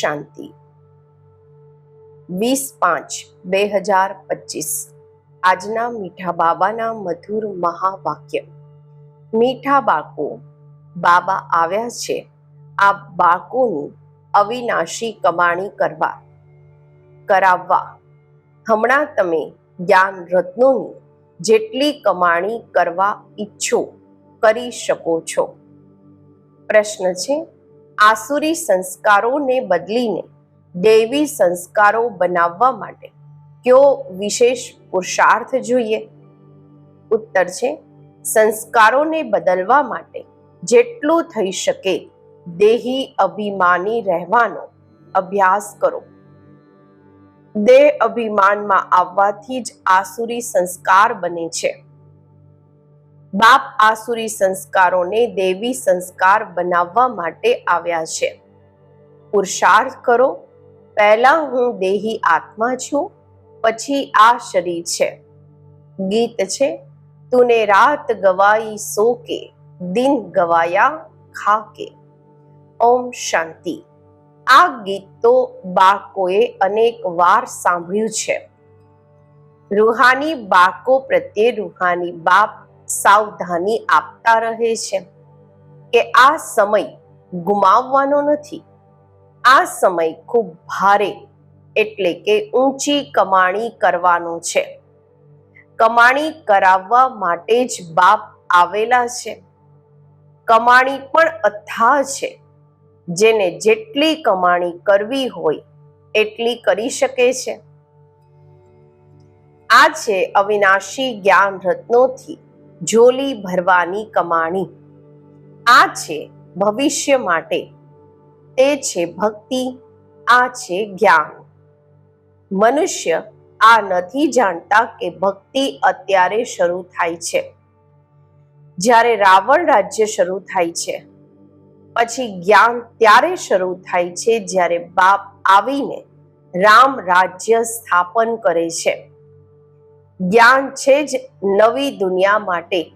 શાંતિ. વીસ પાંચ બે હજાર પચીસ. આજના મીઠા બાબાના મધુર મહાવાક્ય. મીઠા બાળકો, બાબા આવ્યા છે. આ બાળકોની અવિનાશી કમાણી કરવા, કરાવવા. હમણાં તમે જ્ઞાન રત્નોની જેટલી કમાણી કરવા ઈચ્છો, કરી શકો છો. પ્રશ્ન છે આસુરી સંસ્કારોને બદલીને દૈવી સંસ્કારો બનાવવા માટે કયો વિશેષ પુરુષાર્થ જોઈએ? ઉત્તર છે, સંસ્કારોને બદલવા માટે જેટલું થઈ શકે દેહી અભિમાની રહેવાનો અભ્યાસ કરો. દેહ અભિમાનમાં આવવાથી જ આસુરી સંસ્કાર બને છે. બાપ આસુરી સંસ્કારોને દેવી સંસ્કાર બનાવવા માટે આવ્યા છે. પુરુષાર્થ કરો. પહેલા હું દેહી આત્મા છું, પછી આ શરીર છે. ગીત છે, તુને રાત ગવાઈ સો કે દિન ગવાયા ખાકે. ઓમ શાંતિ. આ ગીત તો બાળકોએ અનેક વાર સાંભળ્યું છે. રૂહાની બાળકો પ્રત્યે રૂહાની બાપ સાવધાની આપતા રહે છે કે આ સમય ગુમાવવાનો નથી. આ સમય ખૂબ ભારે એટલે કે ઊંચી કમાણી કરવાનો છે. કમાણી કરાવવા માટે જ બાપ આવેલા છે. કમાણી પણ અથાહ છે. જેને જેટલી કમાણી કરવી હોય એટલી કરી શકે છે. આ છે અવિનાશી જ્ઞાન રત્નોથી ઝોલી ભરવાની કમાણી. આ છે ભવિષ્ય માટે. તે છે ભક્તિ, આ છે જ્ઞાન. મનુષ્ય આ નથી જાણતા કે ભક્તિ અત્યારે શરૂ થાય છે. જ્યારે રાવણ રાજ્ય શરૂ થાય છે, પછી જ્ઞાન ત્યારે શરૂ થાય છે જ્યારે બાપ આવીને રામ રાજ્ય સ્થાપન કરે છે. જ્ઞાન છે જ નવી દુનિયા માટે.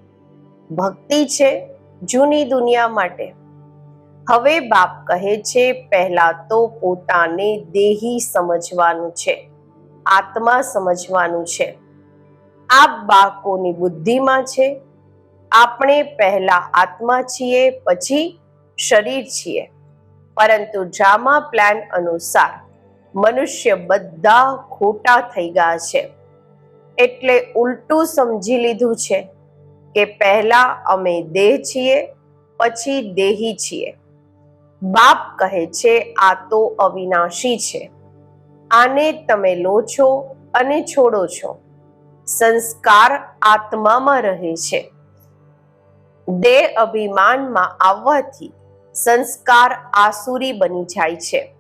ભક્તિ છે જૂની દુનિયા માટે. હવે બાપ કહે છે, પહેલા તો પોતાને દેહી સમજવાનું છે, આત્મા સમજવાનું છે. આ બાળકોની બુદ્ધિમાં છે, આપણે પહેલા આત્મા છીએ, પછી શરીર છીએ. પરંતુ ડ્રામા પ્લાન અનુસાર મનુષ્ય બધા ખોટા થઈ ગયા છે. એટલે ઉલટું સમજી લીધું છે કે પહેલા અમે દેહ છીએ, પછી દેહી છીએ. બાપ કહે છે, આ તો અવિનાશી છે. આને તમે લો છો અને છોડો છો. સંસ્કાર આત્મામાં રહે છે. દેહ અભિમાનમાં આવવાથી સંસ્કાર આસુરી બની જાય છે.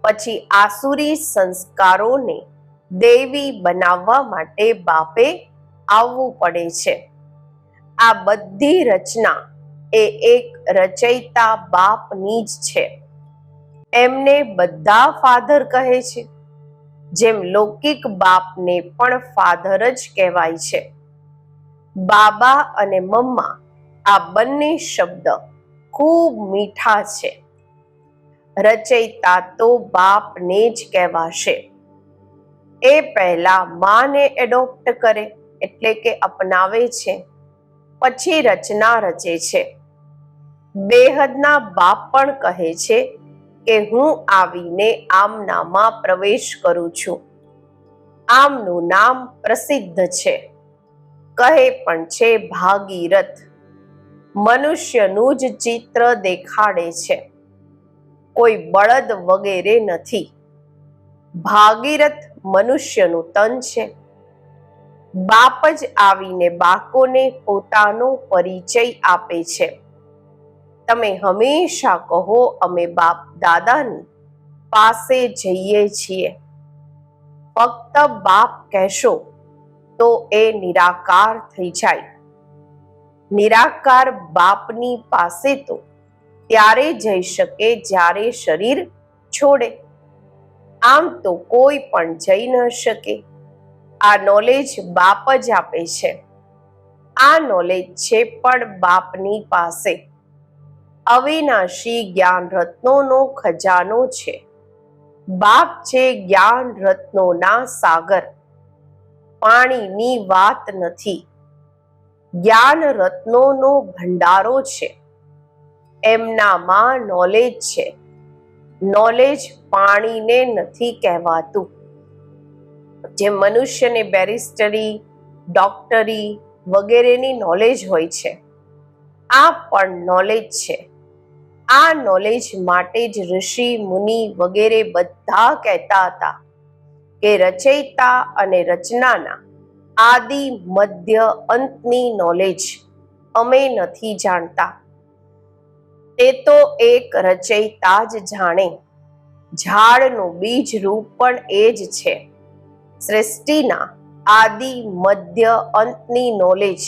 પછી આસુરી સંસ્કારોને દેવી બનાવવા માટે બાપે આવવું પડે છે. આ બધી રચના એ એક રચયિતા બાપની જ છે. એમને બધા ફાધર કહે છે. જેમ લૌકિક બાપને પણ ફાધર જ કહેવાય છે. બાબા અને મમ્મા આ બંને શબ્દ ખૂબ મીઠા છે. રચયિતા તો બાપને જ કહેવાશે. એ પહેલા માને એડોપ્ટ કરે, એટલે કે અપનાવે છે. પછી રચના રચે છે. બેહદના બાપ પણ કહે છે કે, હું આવીને આમનામાં પ્રવેશ કરું છું. આમનું નામ પ્રસિદ્ધ છે. કહે પણ છે, ભાગીરથ. મનુષ્યનું જ ચિત્ર દેખાડે છે. કોઈ બળદ વગેરે નથી. ભાગીરથ મનુષ્યનું તન છે. બાપ જ આવીને બાકોને પોતાનો પરિચય આપે છે. તમે હંમેશા કહો અમે બાપ દાદાની પાસે જઈએ છીએ. ફક્ત બાપ કહેશો તો એ નિરાકાર થઈ જાય. નિરાકાર બાપની પાસે તો ત્યારે જઈ શકે જ્યારે શરીર છોડે. આમ તો કોઈ પણ જઈ ન શકે. આ નોલેજ બાપ જ આપે છે. આ નોલેજ છે પણ બાપની પાસે. અવિનાશી જ્ઞાન રત્નોનો ખજાનો છે. બાપ છે જ્ઞાન રત્નોના સાગર. પાણીની વાત નથી. જ્ઞાન રત્નોનો ભંડારો છે. એમનામાં નોલેજ છે. નોલેજ પાણીને નથી કહેવાતું. જે મનુષ્યને બેરિસ્ટરી ડોક્ટરી વગેરેની નોલેજ હોય છે. આ પણ નોલેજ છે. આ નોલેજ માટે જ ઋષિ, મુનિ વગેરે બધા કહેતા હતા કે રચયિતા અને રચનાના આદિ, મધ્ય અંતની નોલેજ અમે નથી જાણતા. તે તો એક રચયિતા જ જાણે. ઝાડનું બીજ રૂપ પણ એ જ છે. સૃષ્ટિના આદિ મધ્ય અંતની નોલેજ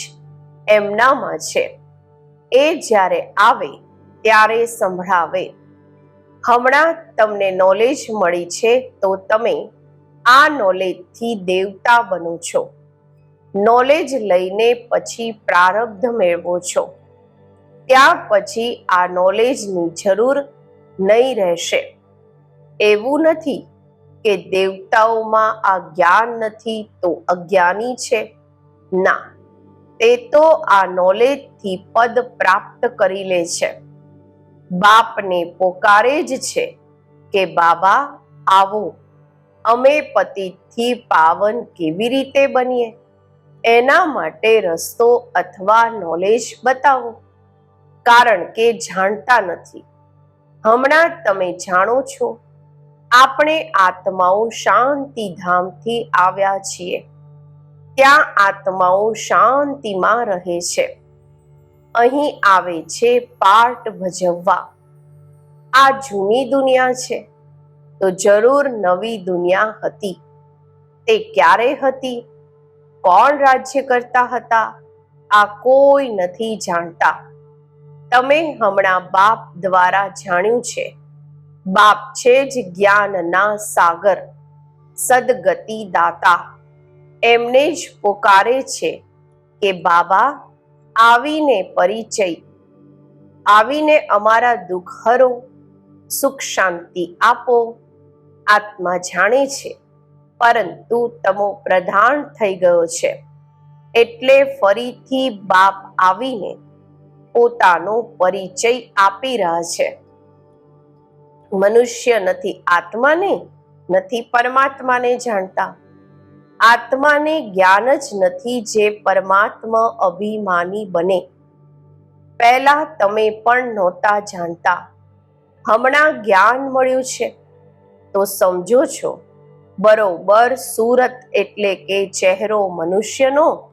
એમનામાં છે. એ જ્યારે આવે ત્યારે સંભળાવે. હમણાં તમને નોલેજ મળી છે તો તમે આ નોલેજથી દેવતા બનો છો. નોલેજ લઈને પછી પ્રારબ્ધ મેળવો છો. ત્યાં પછી આ નોલેજની જરૂર નહીં રહેશે. એવું નથી કે દેવતાઓમાં આ જ્ઞાન નથી તો અજ્ઞાની છે. ના, તે તો આ નોલેજથી પદ પ્રાપ્ત કરી લે છે. બાપને પોકારે જ છે કે બાબા આવો, અમે પતિથી પાવન કેવી રીતે બનીએ? એના માટે રસ્તો અથવા નોલેજ બતાવો. કારણ કે જાણતા નથી. હમણાં તમે જાણો છો, આપણે આત્માઓ શાંતિધામથી આવ્યા છીએ. ત્યાં આત્માઓ શાંતિમાં રહે છે. અહીં આવે છે પાઠ ભજવવા. આ જૂની દુનિયા છે. તો જરૂર નવી દુનિયા હતી. તે ક્યારે હતી? કોણ રાજ્ય કરતા હતા? આ કોઈ નથી જાણતા. તમે હમણાં બાપ દ્વારા જાણ્યું છે. બાપ છે જ જ્ઞાનના સાગર સદગતિ દાતા એમને જ પોકારે છે કે બાબા, આવીને પરિચય. આવીને અમારા દુઃખ હરો, સુખ શાંતિ આપો. આત્મા જાણે છે, પરંતુ તમો પ્રધાન થઈ ગયો છે. એટલે ફરીથી બાપ આવીને પોતાનો પરિચય આપી રહ્યા છે. મનુષ્ય નથી આત્માને, નથી પરમાત્માને જાણતા. આત્માને જ્ઞાન જ નથી જે પરમાત્મા અભિમાની બને. પહેલા તમે પણ નહોતા જાણતા. હમણાં જ્ઞાન મળ્યું છે. તો સમજો છો, બરોબર સુરત એટલે કે ચહેરો મનુષ્યનો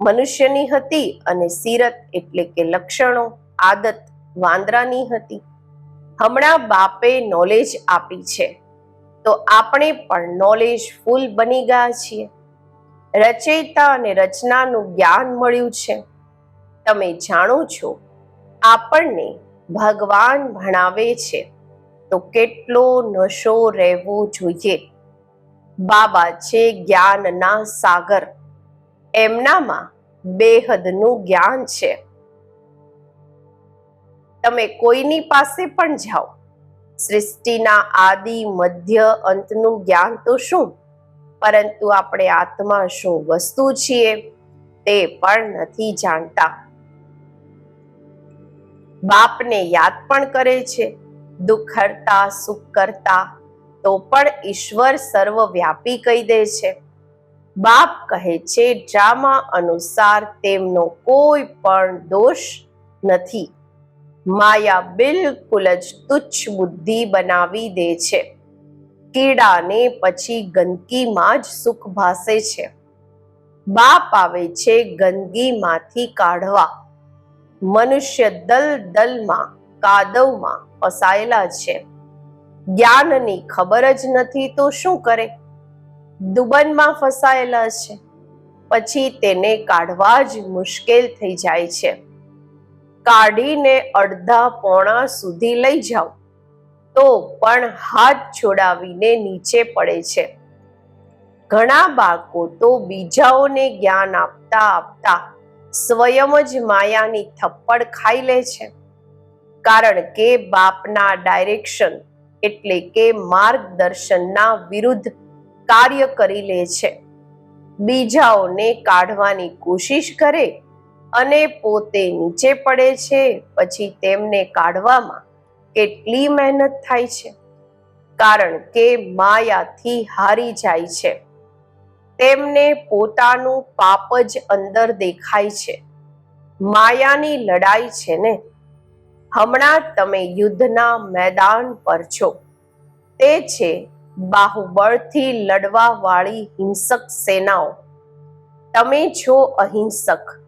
મનુષ્યની હતી અને સીરત એટલે કે લક્ષણો, આદત, વાંદરાની હતી. હમણાં બાપે નોલેજ આપી છે. તો આપણે પણ નોલેજ ફૂલ બની ગયા છીએ. રચયિતા અને રચનાનું જ્ઞાન મળ્યું છે. તમે જાણો છો, આપણને ભગવાન ભણાવે છે. તો કેટલો નશો રહેવો જોઈએ? બાબા છે જ્ઞાનના સાગર. એમનામાં બેહદનું જ્ઞાન છે. તમે કોઈની પાસે પણ જાઓ, સૃષ્ટિના આદિ, મધ્ય, અંતનું જ્ઞાન તો શું? પરંતુ આપણે આત્મા શું વસ્તુ છીએ તે પણ નથી જાણતા. બાપને યાદ પણ કરે છે, દુઃખ કરતા સુખ કરતા, તો પણ ઈશ્વર સર્વવ્યાપી કહી દે છે. બાપ કહે છે ડ્રામા અનુસાર તેમનો કોઈ પણ દોષ નથી. માયા બિલકુલ જ તુચ્છ બુદ્ધિ બનાવી દે છે. કીડાને પછી ગંદકીમાં જ સુખ ભાસે છે. બાપ આવે છે ગંદકીમાંથી કાઢવા. મનુષ્ય દલ દલમાં, કાદવમાં ફસાયેલા છે. જ્ઞાનની ખબર જ નથી તો શું કરે? દુબનમાં ફસાયેલા છે. પછી તેને કાઢવા જ મુશ્કેલ થઈ જાય છે. કાઢીને અડધા પોણા સુધી લઈ જાઓ. તો પણ હાથ છોડાવીને નીચે પડે છે. ઘણા બાળકો તો બીજાઓને જ્ઞાન આપતા આપતા સ્વયં જ માયાની થપ્પડ ખાઈ લે છે. કારણ કે બાપના ડાયરેક્શન એટલે કે માર્ગદર્શનના વિરુદ્ધ કાર્ય કરી લે છે. બીજાઓને કાઢવાની કોશિશ કરે અને પોતે નીચે પડે છે, પછી તેમને કાઢવામાં કેટલી મહેનત થાય છે. કારણ કે માયાથી હારી જાય છે. તેમને પોતાનું પાપ જ અંદર દેખાય છે. માયાની લડાઈ છે ને? હમણાં તમે યુદ્ધના મેદાન પર છો. તે છે બાહુબળથી લડવા વાળી હિંસક સેનાઓ. તમે છો અહિંસક.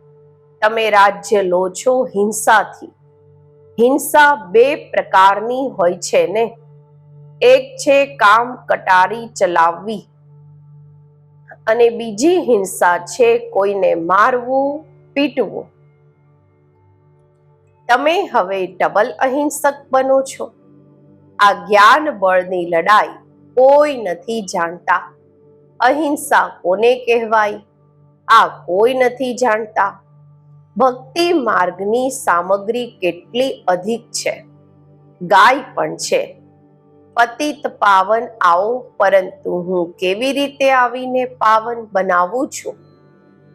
તમે રાજ્ય લો છો હિંસાથી. હિંસા બે પ્રકારની હોય છે ને. એક છે કામ કટારી ચલાવવી. અને બીજી હિંસા છે કોઈને મારવું, પીટવું. તમે હવે ડબલ અહિંસક બનો છો. આ જ્ઞાન બળની લડાઈ કોઈ નથી જાણતા. અહિંસા કોને કહેવાય? આ કોઈ નથી જાણતા. ભક્તિ માર્ગની સામગ્રી કેટલી અધિક છે? ગાય પણ છે. પતિત પાવન આવો, પરંતુ હું કેવી રીતે આવીને પાવન બનાવું છું?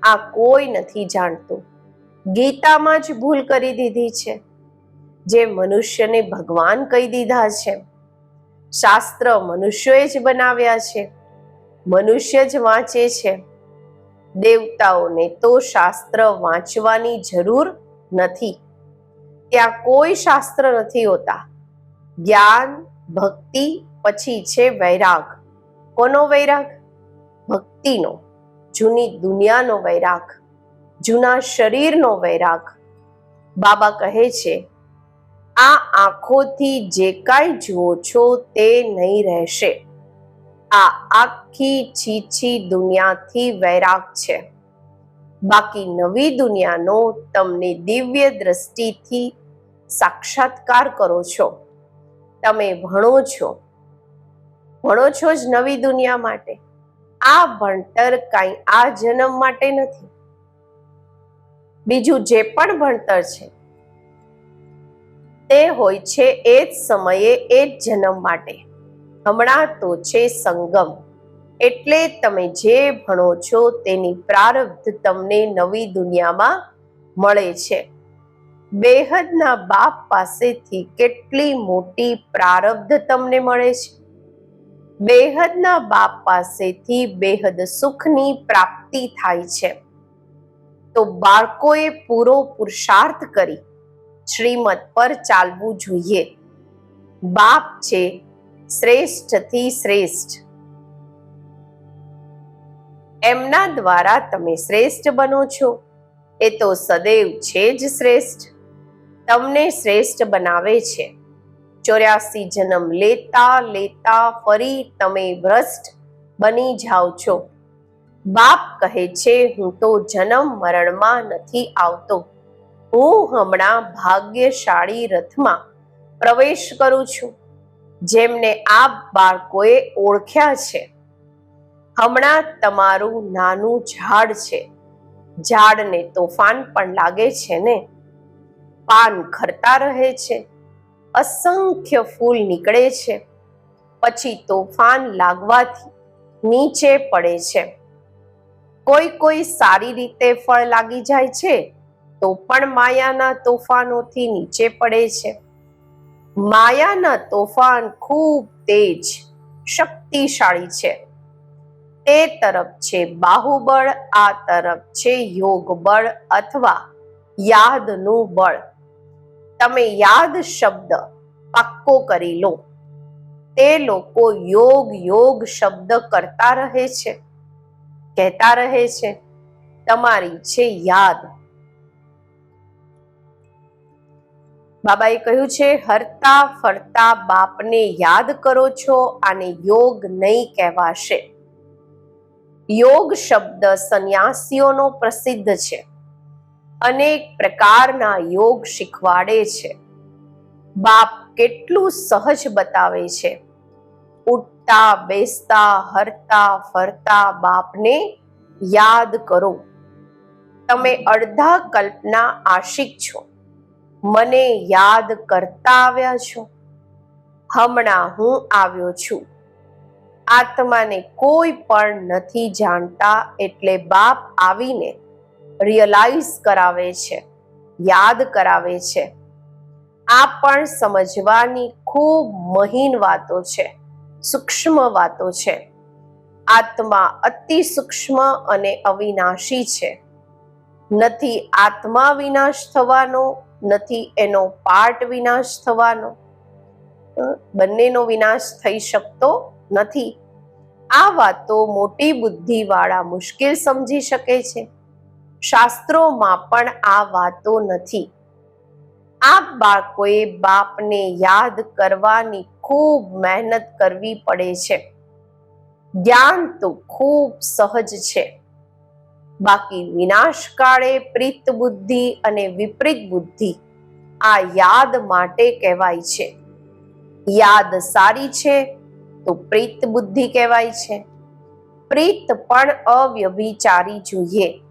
આ કોઈ નથી જાણતું. ગીતામાં જ ભૂલ કરી દીધી છે. જે મનુષ્યને ભગવાન કહી દીધા છે. શાસ્ત્ર મનુષ્યોએ જ બનાવ્યા છે. મનુષ્ય જ વાંચે છે. દેવતાઓને તો શાસ્ત્ર વાંચવાની જરૂર નથી. ત્યાં કોઈ શાસ્ત્ર નથી હોતા. જ્ઞાન, ભક્તિ, પછી છે વૈરાગ. કોનો વૈરાગ? ભક્તિનો. જૂની દુનિયાનો વૈરાગ. જૂના શરીરનો વૈરાગ. બાબા કહે છે આ આંખોથી જે કાંઈ જુઓ છો તે નહીં રહેશે. આ આખી છીછી દુનિયાથી વૈરાગ છે. બાકી નવી દુનિયાનો તમને દિવ્ય દ્રષ્ટિથી સાક્ષાત્કાર કરો છો. તમે ભણો છો. ભણો છો જ નવી દુનિયા માટે. આ ભણતર કાંઈ આ જન્મ માટે નથી. બીજું જે પણ ભણતર છે તે હોય છે એ જ સમયે, એ જ જન્મ માટે. હમણાં તો છે સંગમ. એટલે તમે જે ભણો છો તેની પ્રારબ્ધ તમને નવી દુનિયામાં મળે છે. બેહદના બાપ પાસેથી કેટલી મોટી પ્રારબ્ધ તમને મળે છે? બેહદના બાપ પાસેથી બેહદ સુખની પ્રાપ્તિ થાય છે. તો બાળકોએ પૂરો પુરુષાર્થ કરી. શ્રીમત પર ચાલવું જોઈએ. બાપ છે શ્રેષ્ઠથી શ્રેષ્ઠ. એમના દ્વારા તમે શ્રેષ્ઠ બનો છો. એ તો સદૈવ છે જ શ્રેષ્ઠ. તમને શ્રેષ્ઠ બનાવે છે. ચોર્યાસી જન્મ લેતા લેતા ફરી તમે ભ્રષ્ટ બની જાઓ છો. બાપ કહે છે, હું તો જન્મ મરણમાં નથી આવતો. હું હમણાં ભાગ્યશાળી રથમાં પ્રવેશ કરું છું, જેમને આ બાળકોએ ઓળખ્યા છે. હમણાં તમારું નાનું ઝાડ છે. ઝાડને તોફાન પણ લાગે છે ને? પાન ખરતા રહે છે. અસંખ્ય ફૂલ નીકળે છે. પછી તોફાન લાગવાથી નીચે પડે છે. કોઈ કોઈ સારી રીતે ફળ લાગી જાય છે? તો પણ માયાના તોફાનોથી નીચે પડે છે. માયાના તોફાન ખૂબ તેજ, શક્તિશાળી છે. તે તરફ છે બાહુબળ, આ તરફ છે યોગ બળ અથવા યાદનું બળ. તમે યાદ શબ્દ પાક્કો કરી લો. તે લોકો યોગ યોગ શબ્દ કરતા રહે છે. કહેતા રહે છે, તમારી છે યાદ. બાબાએ કહ્યું છે, હરતા ફરતા બાપને યાદ કરો છો, આને યોગ નહીં કહેવાશે. યોગ શબ્દ સંન્યાસીઓનો પ્રસિદ્ધ છે. અનેક પ્રકારના યોગ શીખવાડે છે. બાપ કેટલું સહજ બતાવે છે. ઉઠતા, બેસતા, હરતા, ફરતા બાપને યાદ કરો. તમે અડધા કલ્પના આશિક છો. મને યાદ કરતા આવ્યા છો. હમણાં હું આવ્યો છું. આત્માને કોઈ પણ નથી જાણતા એટલે બાપ આવીને રિયલાઇઝ કરાવે છે, યાદ કરાવે છે. આ પણ સમજવાની ખૂબ મહીન વાતો છે, સૂક્ષ્મ વાતો છે. આત્મા અતિ સૂક્ષ્મ અને અવિનાશી છે. નથી આત્મા વિનાશ થવાનો, નથી એનો પાર્ટ વિનાશ થવાનો. બંનેનો વિનાશ થઈ શકતો નથી. આ વાતો મોટી બુદ્ધિવાળા મુશ્કેલ સમજી શકે છે. શાસ્ત્રોમાં પણ આ વાતો નથી. આ બાળકોએ બાપને યાદ કરવાની ખૂબ મહેનત કરવી પડે છે. જ્ઞાન તો ખૂબ સહજ છે. બાકી વિનાશ કાળે પ્રીત બુદ્ધિ અને વિપરીત બુદ્ધિ આ યાદ માટે કહેવાય છે. યાદ સારી છે તો પ્રીત બુદ્ધિ કહેવાય છે. પ્રીત પણ અવ્યભિચારી જોઈએ.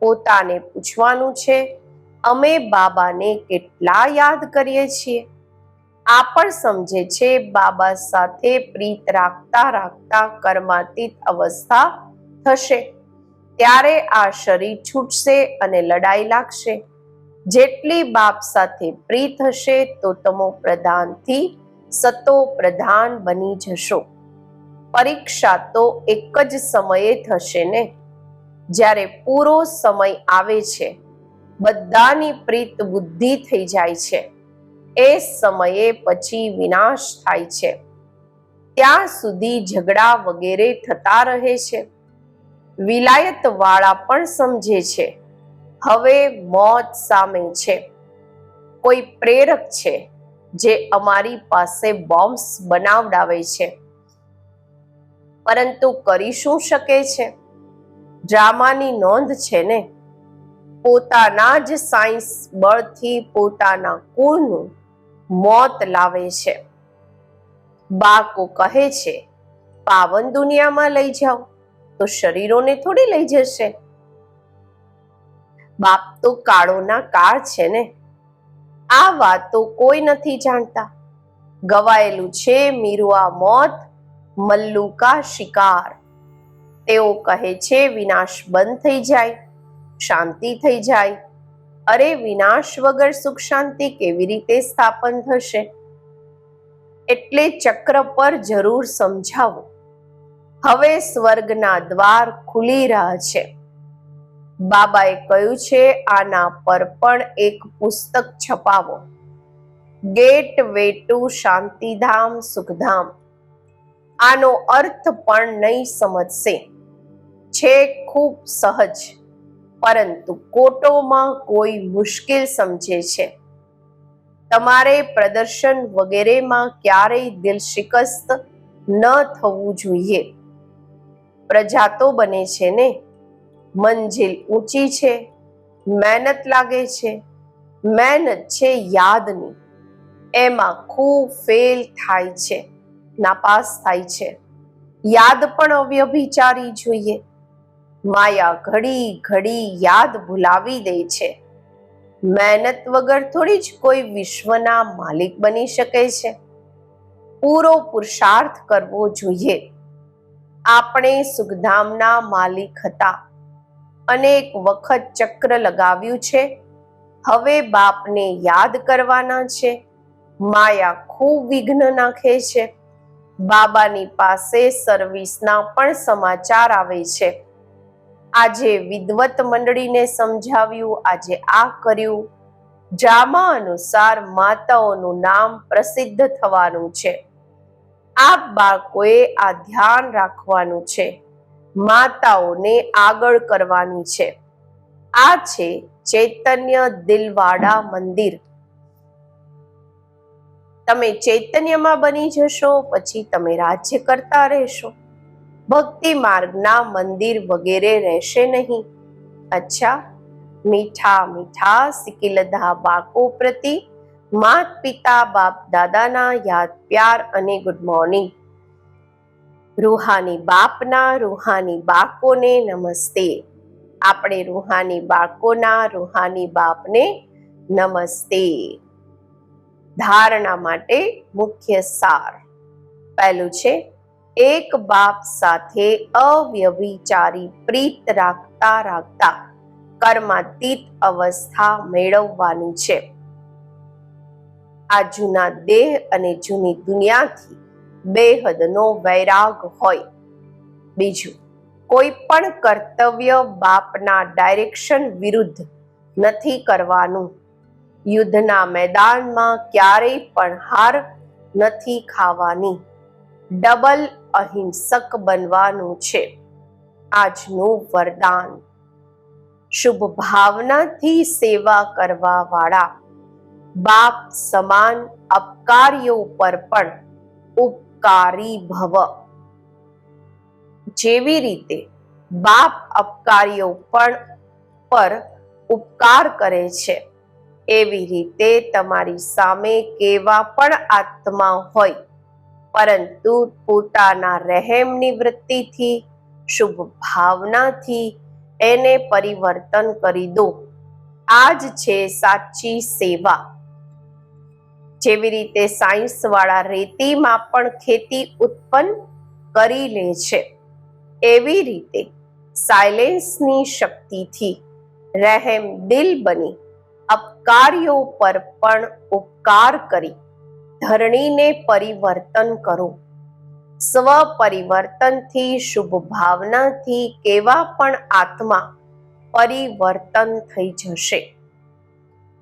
પોતાને પૂછવાનું છે, અમે બાબાને કેટલા યાદ કરીએ છીએ? આ પણ સમજે છે, બાબા સાથે પ્રીત રાખતા રાખતા કર્માતીત અવસ્થા થશે. ત્યારે આ શરીર છૂટશે અને લડાઈ લાગશે. જેટલી બાપ સાથે પ્રીત હશે તો તમો પ્રધાનથી સતો પ્રધાન બની જશો. પરીક્ષા તો એક જ સમયે થશે ને? જ્યારે પૂરો સમય આવે છે, બધાની પ્રીત બુદ્ધિ થઈ જાય છે. એ સમયે પછી વિનાશ થાય છે. ત્યાં સુધી ઝઘડા વગેરે થતા રહે છે. વિલાયત વાળા પણ સમજે છે. હવે મોત સામે છે. કોઈ પ્રેરક છે જે અમારી પાસે બોમ્બ્સ બનાવડાવે છે. પરંતુ કરી શું શકે છે? ડ્રામાની નોંધ છે ને? પોતાના જ સાયન્સ બળથી પોતાના કુળનું મોત લાવે છે. બાકો કહે છે, પાવન દુનિયામાં લઈ જાઓ. તો શરીરોને થોડી લઈ જશે. બાપ તો કાળોના કાળ છે ને. આ વાતો કોઈ નથી જાણતા. ગવાયેલું છે મીરુઆ મોત, મલ્લુકા શિકાર. તેઓ કહે છે વિનાશ બંધ થઈ જાય, શાંતિ થઈ જાય. અરે વિનાશ વગર સુખ શાંતિ કેવી રીતે સ્થાપન થશે? એટલે ચક્ર પર જરૂર સમજાવો. હવે સ્વર્ગના દ્વાર ખુલી રહ્યા છે. બાબાએ કહ્યું છે, આના પર પણ એક પુસ્તક છપાવો. Gateway to Shantidham, Sukhdham. આનો અર્થ પણ નહીં સમજશે. છે ખૂબ સહજ, પરંતુ કોટોમાં કોઈ મુશ્કેલ સમજે છે. તમારે પ્રદર્શન વગેરેમાં ક્યારેય દિલ શિકસ્ત ન થવું જોઈએ. પ્રજા તો બને છે ને? મંજિલ ઊંચી છે, મહેનત લાગે છે, મહેનત છે યાદની. એમાં ખૂબ ફેલ થાય છે, નાપાસ થાય છે. યાદ પણ અવ્યભિચારી જોઈએ. માયા ઘડી ઘડી યાદ ભૂલાવી દે છે. મહેનત વગર થોડી જ કોઈ વિશ્વના માલિક બની શકે છે. પૂરો પુરુષાર્થ કરવો જોઈએ. આપણે સુખધામના માલિક હતા. અનેક વખત ચક્ર લગાવ્યું છે. હવે બાપને યાદ કરવાના છે. માયા ખૂબ વિઘ્ન નાખે છે. બાબાની પાસે સર્વિસના પણ સમાચાર આવે છે. આજે વિદવત મંડળીને સમજાવ્યું, આજે આ કર્યું. ડ્રામા અનુસાર માતાઓનું નામ પ્રસિદ્ધ થવાનું છે. આ બાળકોએ આ ધ્યાન રાખવાનું છે. માતાઓને આગળ કરવાની છે. આ છે ચૈતન્ય દિલવાડા મંદિર. તમે ચૈતન્યમાં બની જશો, પછી તમે રાજ્ય કરતા રહેશો. ભક્તિ માર્ગના મંદિર વગેરે રહેશે નહીં. અચ્છા, મીઠા મીઠા સિકિલધા બાળકો પ્રતિ માત પિતા બાપ દાદાના યાદ, પ્યાર અને ગુડ મોર્નિંગ રૂહાની બાપના, રૂહાની બાળકોને નમસ્તે. આપણે રૂહાની બાળકોના રૂહાની બાપને નમસ્તે. ધારણા માટે મુખ્ય સાર. પહેલું છે, એક બાપ સાથે અવ્યવિચારી પ્રીત રાખતા રાખતા કર્માતીત અવસ્થા મેળવવાની છે. આ જૂના દેહ અને જૂની દુનિયાથી બેહદનો વૈરાગ હોય. બીજું, કોઈ પણ કર્તવ્ય બાપના ડાયરેક્શન વિરુદ્ધ નથી કરવાનું. યુદ્ધના મેદાનમાં ક્યારેય પણ હાર નથી ખાવાની. ડબલ અહિંસક બનવાનું છે. આજનું વરદાન. શુભ ભાવનાથી સેવા કરવા વાળા બાપ સમાન અપકાર્યો ઉપર પણ ઉપકારી ભવ. જેવી રીતે બાપ અપકારીઓ પણ પર ઉપકાર કરે છે, એવી રીતે તમારી સામે કેવા પણ આત્મા હોય, પરંતુ પોતાના રહેમની વૃત્તિથી શુભ ભાવનાથી એને પરિવર્તન કરી દો. આ જ છે સાચી સેવા. જેવી રીતે સાયન્સવાળા રેતીમાં પણ ખેતી ઉત્પન્ન કરી લે છે. એવી રીતે સાયલેન્સની શક્તિથી રહેમ દિલ બની અપકારીઓ પર પણ ઉપકાર કરી ધરણીને પરિવર્તન કરો. સ્વ પરિવર્તનથી શુભ ભાવનાથી કેવા પણ આત્મા પરિવર્તન થઈ જશે.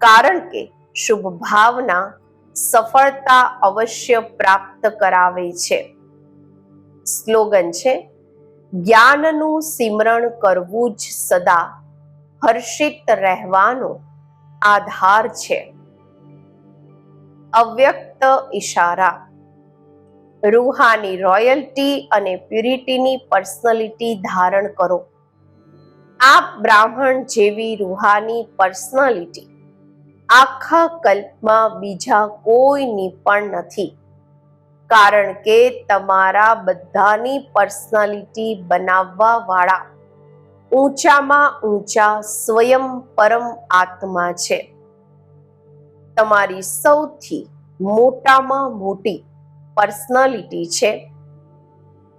કારણ કે શુભ ભાવના સફળતા અવશ્ય પ્રાપ્ત કરાવે છે. સ્લોગન છે, જ્ઞાનનું સિમરણ કરવું જ સદા હર્ષિત રહેવાનો આધાર છે. અવ્યક્ત ઈશારા, રૂહાની રોયલ્ટી અને પ્યુરિટીની પર્સનાલિટી ધારણ કરો. આપ બ્રાહ્મણ જેવી રૂહાની પર્સનાલિટી આખા કલ્પમાં બીજા કોઈની પણ નથી. કારણ કે તમારા બધાની પર્સનાલિટી બનાવવા વાળા ઊંચામાં ઊંચા સ્વયં પરમ આત્મા છે. તમારી સૌથી મોટામાં મોટી પર્સનાલિટી છે.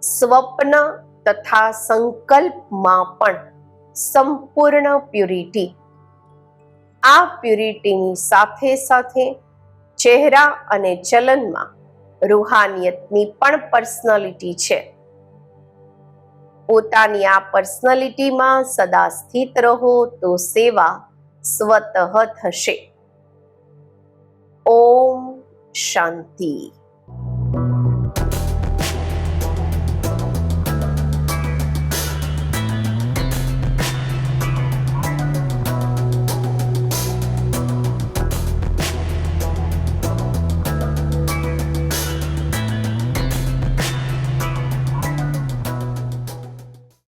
સ્વપ્ન તથા સંકલ્પમાં પણ સંપૂર્ણ પ્યુરિટી આ પ્યુરિટીની સાથે સાથે ચહેરા અને ચલનમાં રૂહાનિયતની પણ પર્સનાલિટી છે. પોતાની આ પર્સનાલિટીમાં સદા સ્થિત રહો તો સેવા સ્વતઃ થશે. ઓમ શાંતિ.